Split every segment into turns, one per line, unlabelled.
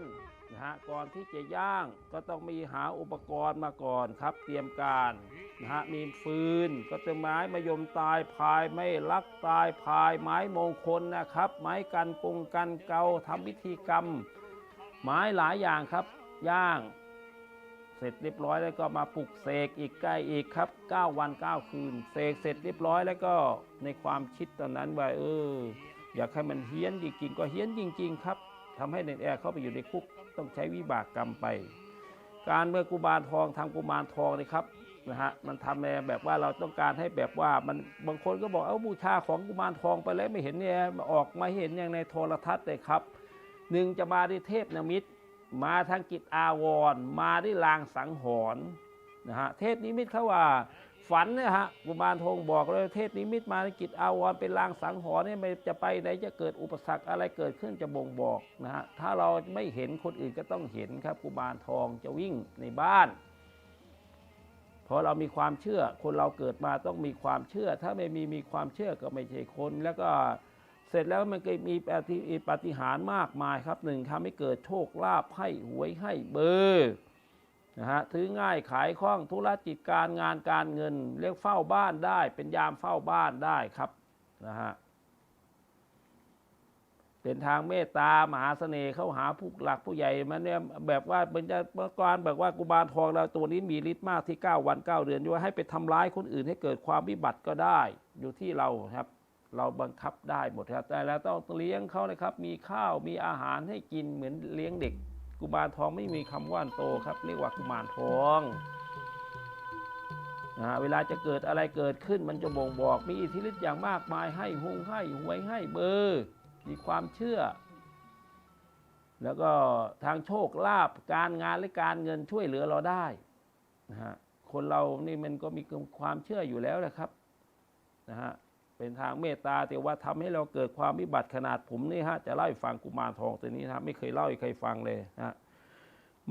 นนะฮะก่อนที่จะย่างก็ต้องมีหาอุปกรณ์มาก่อนครับ เตรียมการนะฮะมีฟืนก็จะไม้มายมตายพายไม่ลักตายพายไม้มงคลนะครับ ไม้กันกงกันเกาทำพิธีกรรม ไม้หลายอย่างครับ ย่าง เสร็จเรียบร้อยแล้วก็มาปลุกเสกอีกใกล้อีกครับ 9 วัน 9 คืนเสกเสร็จเรียบร้อยแล้วก็ในความคิดตอนนั้นว่าเอออยากให้มันเฮี้ยนจริงๆก็เฮี้ยนจริง ๆ ครับ ทำให้เนนแอร์เข้าไปอยู่ในคุกต้องใช้วิบากกรรมไป การเมื่อกุมารทองทำกุมารทองนี่ครับนะฮะมันทำในแบบว่าเราต้องการให้แบบว่ามันบางคนก็บอกเอาบูชาของกุมารทองไปแล้วไม่เห็นเนี่ยออกมาเห็นอย่างในโทรทัศน์เลยครับหนึ่งจะมาด้วยเทพนมิตร มาทางกิจอาวรมาด้วยลางสังหรณ์นะฮะเทพนิมิตเขาว่า ฝันเนี่ยฮะกุมารทองบอกเลยเทพนิมิตมาในกิจอาวรณ์เป็นลางสังหรณ์เนี่ยไม่จะไปไหนจะเกิดอุปสรรคอะไรเกิดขึ้นจะบ่งบอกนะฮะถ้าเราไม่เห็นคนอื่นก็ต้องเห็นครับกุมารทองจะวิ่งในบ้านพราะเรามีความเชื่อคนเราเกิดมาต้องมีความเชื่อ ถ้าไม่มีมีความเชื่อก็ไม่ใช่คน แล้วก็เสร็จแล้วมันก็มีปฏิปฏิหารมากมายครับหนึ่งทำให้เกิดโชคลาภให้หวยให้เบอร์ นะฮะถือง่ายขายคล่องธุรกิจการงานการเงิน เรียกเฝ้าบ้านได้ เป็นยามเฝ้าบ้านได้ครับนะฮะเป็นทางเมตตามหาเสน่ห์เข้าหาผู้หลักผู้ใหญ่มันเนี่ยแบบว่าเป็นจะเมื่อก่อนแบบว่ากุมารทองเราตัวนี้มีฤทธิ์มากที่ 9 วัน 9 เดือนด้วยให้ไปทำร้ายคนอื่นให้เกิดความวิบัติก็ได้ อยู่ที่เราครับ เราบังคับได้หมดครับแต่เราต้องเลี้ยงเขานะครับ มีข้าวมีอาหารให้กินเหมือนเลี้ยงเด็ก กุมารทองไม่มีคำว่านโตครับ เรียกว่ากุมารทองนะฮะเวลาจะเกิดอะไรเกิดขึ้นมันจะบ่งบอกมีอิทธิฤทธิ์อย่างมากมายให้หงให้หวยให้เบอร์มีความเชื่อ แล้วก็ทางโชคลาภการงานและการเงินช่วยเหลือเราได้นะฮะคนเรานี่มันก็มีความเชื่ออยู่แล้วนะครับนะฮะ เป็นทางเมตตาแต่ว่าทำให้เราเกิดความวิบัติขนาดผมนี่ฮะจะเล่าให้ฟังกุมารทองตัวนี้นะไม่เคยเล่าให้ใครฟังเลยนะฮะ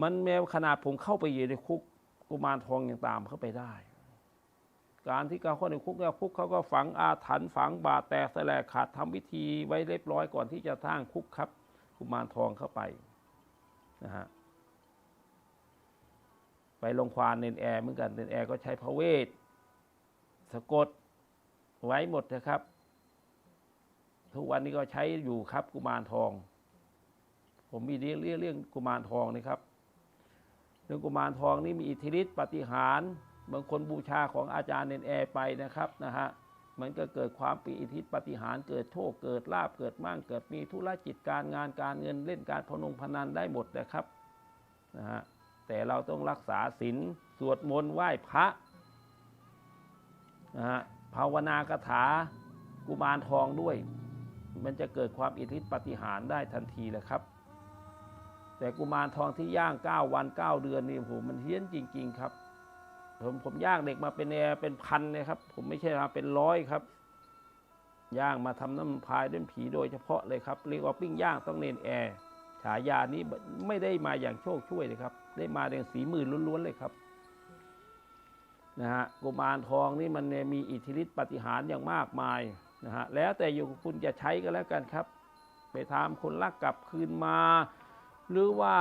มันแม้ขนาดผมเข้าไปอยู่ในคุกกุมารทองยังตามเข้าไปได้ การที่เขาเข้าในคุกเนี่ยคุกเขาก็ฝังอาถรรพ์ฝังบาดแตกแสลกขาดทำวิธีไว้เรียบร้อยก่อนที่จะสร้างคุกครับ กุมารทองเข้าไปนะฮะไปลงควานเนนแอร์เหมือนกันเนนแอร์ก็ใช้พระเวทสะกด ไว้หมดนะครับ ทุกวันนี้ก็ใช้อยู่ครับกุมารทอง ผมมีเรื่องเรื่องกุมารทองนะครับเรื่องกุมารทองนี่มีอิทธิฤทธิปฏิหารบางคนบูชาของอาจารย์เนนแอร์ไปนะครับนะฮะมันก็เกิดความปีอิทธิฤทธิปฏิหารเกิดโชคเกิดลาบเกิดมั่งเกิดมีธุรกิจการงานการเงินเล่นการพนงพนันได้หมดนะครับนะฮะแต่เราต้องรักษาศีลสวดมนต์ไหว้พระนะฮะ ภาวนากถากุมารทองด้วย มันจะเกิดความอิทธิปฏิหารได้ทันทีเลยครับ แต่กุมารทองที่ย่าง 9 วัน 9 เดือนนี่โอ้โหมันเฮี้ยนจริง ๆ ครับ ผมผมย่างเด็กมาเป็นแอร์เป็นพันเลยครับ ผมไม่ใช่มาเป็นร้อยครับ ย่างมาทำน้ำพายด้วยผีโดยเฉพาะเลยครับเรียกว่าปิ้งย่างต้องเนนแอร์ฉายานี้ไม่ได้มาอย่างโชคช่วยเลยครับ ได้มาอย่างสีมือล้วนๆเลยครับ นะฮะกุมารทองนี่มันมีอิทธิฤทธิปฏิหารอย่างมากมายนะฮะแล้วแต่อยู่คุณจะใช้ก็แล้วกันครับ ไปทำคนรักกลับคืนมา หรือว่า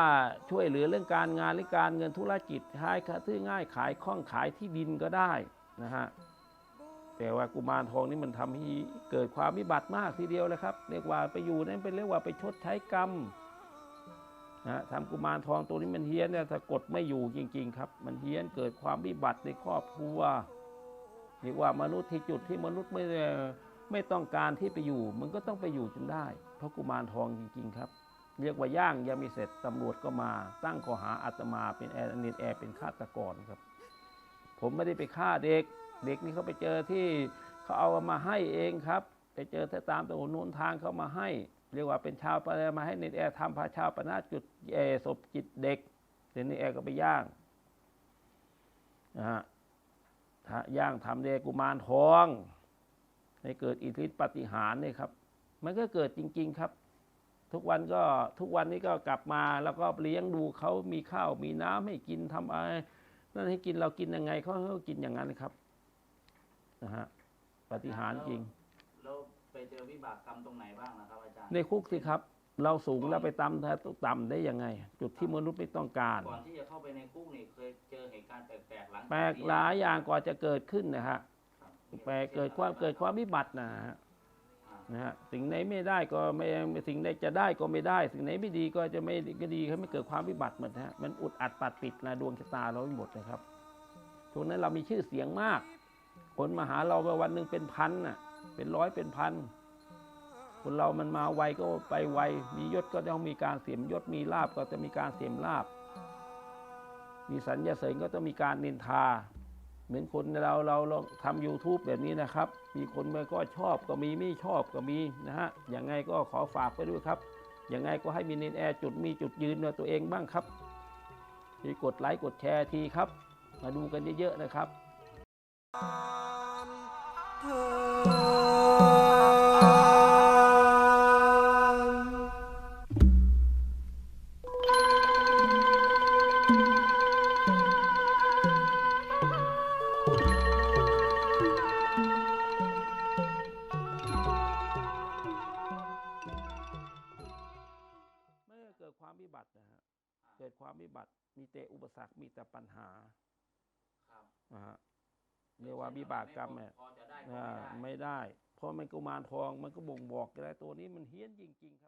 ช่วยเหลือเรื่องการงานหรือการเงินธุรกิจขายซื้อง่ายขายคล่องขายที่ดินก็ได้นะฮะแต่ว่ากุมารทองนี่มันทำให้เกิดความวิบัติมากทีเดียวเลยครับ เรียกว่าไปอยู่นั่นเป็นเรียกว่าไปชดใช้กรรม นะทำกุมารทองตัวนี้มันเฮี้ยนเนี่ยถ้ากดไม่อยู่จริง ๆ ครับ มันเฮี้ยนเกิดความวิบัติในครอบครัวเรียกว่ามนุษย์ที่จุดที่มนุษย์ไม่ไม่ต้องการที่ไปอยู่ มันก็ต้องไปอยู่จนได้ เพราะกุมารทองจริง ๆ ครับ เรียกว่าย่างยังไม่เสร็จตำรวจก็มาตั้งข้อหาอาตมาเป็นแอร์นินแอร์เป็นฆาตกรครับ ผมไม่ได้ไปฆ่าเด็ก เด็กนี่เขาไปเจอที่เขาเอามาให้เองครับ ไปเจอแต่ตามถนนหนทางเขามาให้ เรียกว่าเป็นชาวปะมาให้เนตแอร์ทำพาชาวปนาจุดเอศพจิตเด็กเนตแอร์ก็ไปย่างนะฮะย่างทำเดกุมารทองให้เกิดอิทธิฤทธิปฏิหารเนี่ยครับ มันก็เกิดจริง ๆครับ ทุกวันก็ทุกวันนี้ก็กลับมาแล้วก็เลี้ยงดูเขามีข้าวมีน้ำให้กินทำอะไรนั่นให้กินเรากินยังไงเขาก็กินอย่างนั้นครับนะฮะปฏิหารจริง
เจอวิบากกรรมตรงไหนบ้างนะครับอาจารย์
ในคุกสิครับ เราสูงแล้วไปต่ำต่ำได้ยังไง จุดที่มนุษย์ไม่ต้องการ
ก่อนที่จะเข้าไปในคุกนี่เคยเจอเหตุการณ์แปลกๆหลังจาก
แปลก
ที่
หลายอย่างกว่าจะเกิดขึ้นนะฮะ
ครับ
แปลกเกิดความเกิดความวิบัตินะฮะ
อ่า
นะฮะสิ่งไหนไม่ได้ก็ไม่สิ่งไหนจะได้ก็ไม่ได้ สิ่งไหนไม่ดีก็จะไม่ก็ดีให้ไม่เกิดความวิบัติหมดนะฮะมันอุดอัดปัดปิดนะดวงชะตาเราไปหมดนะครับช่วงนั้นเรามีชื่อเสียงมาก คนมาหาเราวันหนึ่งเป็นพันน่ะ เป็นร้อยเป็นพันคนเรามันมาไวก็ไปไว มียศก็ต้องมีการเสียมยศ มีลาบก็จะมีการเสียมลาบ มีสัญญาเสริญก็ต้องมีการนินทา เหมือนคนเราเราเราทำ YouTube แบบนี้นะครับ มีคนมาก็ชอบก็มีไม่ชอบก็มีนะฮะ อย่างไงก็ขอฝากไปด้วยครับ อย่างไงก็ให้มีเนนแอร์จุดมีจุดยืนในตัวเองบ้างครับที่กดไลค์กดแชร์ทีครับ มาดูกันเยอะๆนะครับ เเกิดความวิบัติ มีแต่อุปสรรคมีแต่ปัญหา
ครับ
นะฮะเรียกว่าวิบากกรรมเนี่ย
พอจะได้ก็
อ่า
ไม่ได้
ไม่ได้ เพราะมันกุมารทองมันก็บ่งบอกกันแล้วตัวนี้มันเฮี้ยนจริง ๆ ครับ